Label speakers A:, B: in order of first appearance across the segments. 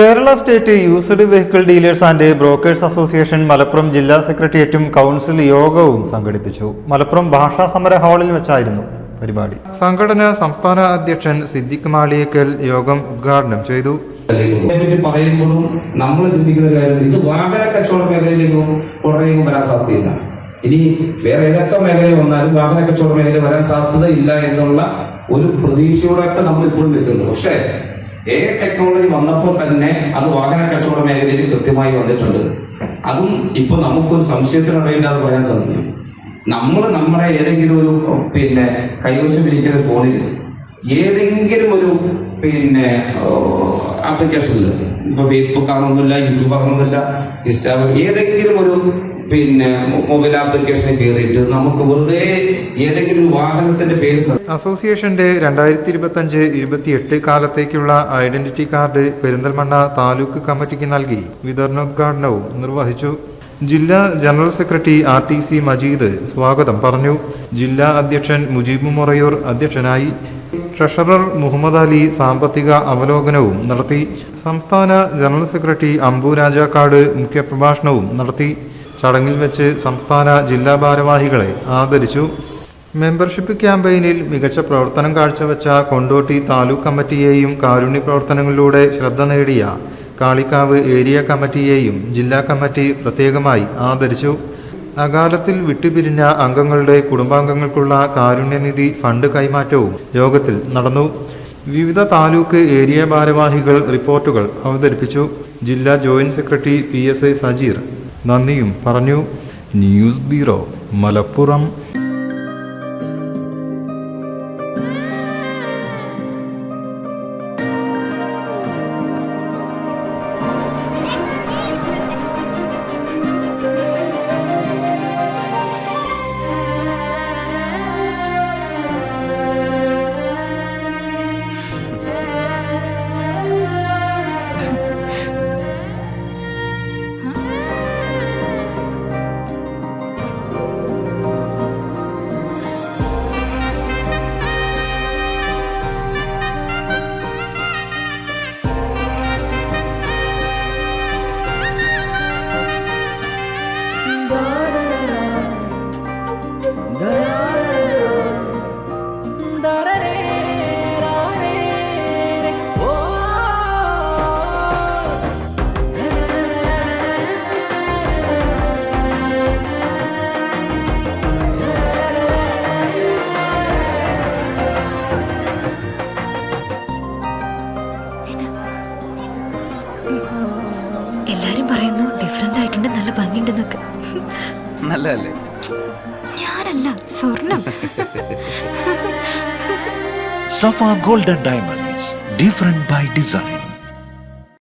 A: Kerala state used vehicle dealers and brokers association Malappuram ജില്ലാ സെക്രട്ടേറിയറ്റും council യോഗവും സംഘടിപ്പിച്ചു. മലപ്പുറം ഭാഷാ സമര ഹാളിൽ വെച്ചായിരുന്നു പരിപാടി. സംഘടന സംസ്ഥാന അധ്യക്ഷൻ സിദ്ദിഖ് മാളിയേക്കൽ യോഗം ഉദ്ഘാടനം ചെയ്തു.
B: പറയുമ്പോഴും നമ്മൾ ചിന്തിക്കുന്ന കാര്യം ഇത് വാഹന കച്ചവട മേഖലയിലേക്കും പുറത്തേക്കും വരാൻ സാധ്യതയില്ല. ഇനി വേറെ ഏതൊക്കെ മേഖലയിൽ വന്നാലും വാഹന കച്ചവട മേഖല വരാൻ സാധ്യതയില്ല എന്നുള്ള ഒരു പ്രതീക്ഷയോടൊക്കെ നമ്മൾ ഇപ്പോഴും നിൽക്കുന്നു പക്ഷേ ഏ ടെക്നോളജി വന്നപ്പോൾ തന്നെ അത് വാഹന കച്ചവട മേഖലയിൽ കൃത്യമായി വന്നിട്ടുണ്ട്. അതും ഇപ്പൊ നമുക്കൊരു സംശയത്തിനിടയില്ലാതെ പറയാൻ സാധിക്കും. നമ്മൾ നമ്മുടെ ഏതെങ്കിലും ഒരു പിന്നെ കൈവശം ഇരിക്കുന്ന ഫോണിൽ ഏതെങ്കിലും ഒരു പിന്നെ ആപ്ലിക്കേഷനിൽ ഇപ്പൊ ഫേസ്ബുക്ക് ആണെന്നില്ല യൂട്യൂബ് ആണെന്നില്ല ഇൻസ്റ്റാഗ്രാം ഏതെങ്കിലും ഒരു പിന്നെ മൊബൈൽ ആപ്ലിക്കേഷനിൽ കയറിയിട്ട് നമുക്ക് വെറുതെ ഏതെങ്കിലും വാഹനത്തിന്റെ പേര്
A: അസോസിയേഷന്റെ രണ്ടായിരത്തി ഇരുപത്തഞ്ച് ഇരുപത്തിയെട്ട് കാലത്തേക്കുള്ള ഐഡന്റിറ്റി കാർഡ് പെരിന്തൽമണ്ണ താലൂക്ക് കമ്മിറ്റിക്ക് നൽകി. വിതരണോദ്ഘാടനവും നിർവഹിച്ചു. ജില്ലാ general secretary R T C Majeed സ്വാഗതം പറഞ്ഞു. ജില്ലാ അധ്യക്ഷൻ മുജീബ് മൊറയൂർ അധ്യക്ഷനായി. ട്രഷറർ മുഹമ്മദ് അലി സാമ്പത്തിക അവലോകനവും നടത്തി. സംസ്ഥാന ജനറൽ സെക്രട്ടറി അംബു രാജാക്കാട് മുഖ്യപ്രഭാഷണവും നടത്തി. ചടങ്ങിൽ വെച്ച് സംസ്ഥാന ജില്ലാ ഭാരവാഹികളെ ആദരിച്ചു. മെമ്പർഷിപ്പ് ക്യാമ്പയിനിൽ മികച്ച പ്രവർത്തനം കാഴ്ചവെച്ച കൊണ്ടോട്ടി താലൂക്ക് കമ്മിറ്റിയെയും കാരുണ്യ പ്രവർത്തനങ്ങളിലൂടെ ശ്രദ്ധ നേടിയ കാളിക്കാവ് ഏരിയ കമ്മിറ്റിയെയും ജില്ലാ കമ്മിറ്റി പ്രത്യേകമായി ആദരിച്ചു. അകാലത്തിൽ വിട്ടുപിരിഞ്ഞ അംഗങ്ങളുടെ കുടുംബാംഗങ്ങൾക്കുള്ള കാരുണ്യനിധി ഫണ്ട് കൈമാറ്റവും യോഗത്തിൽ നടന്നു. വിവിധ താലൂക്ക് ഏരിയ ഭാരവാഹികൾ റിപ്പോർട്ടുകൾ അവതരിപ്പിച്ചു. ജില്ലാ joint secretary P S I Sajeer നന്ദിയും പറഞ്ഞു. News bureau Malappuram.
C: എല്ലാരും പറയുന്നു ഡിഫറെന്റ് ആയിട്ടുണ്ട് നല്ല ഭംഗിയുണ്ടെന്നൊക്കെ.
D: നല്ലതല്ലേ?
C: ഞാനല്ല സ്വർണം.
E: Safa golden diamonds different by design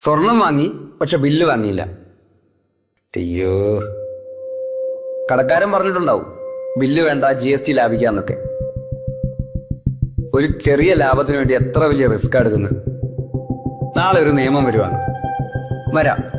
D: സ്വർണം വാങ്ങി പക്ഷെ ബില്ല് വാങ്ങിയില്ല. അയ്യോ. കടക്കാരൻ പറഞ്ഞിട്ടുണ്ടാവും ബില്ല് വേണ്ട ജി എസ് ടി ലാഭിക്കാന്നൊക്കെ. ഒരു ചെറിയ ലാഭത്തിന് വേണ്ടി എത്ര വലിയ റിസ്ക് എടുക്കുന്നത്? നാളെ ഒരു നിയമം വരുവാണ്. വരാം.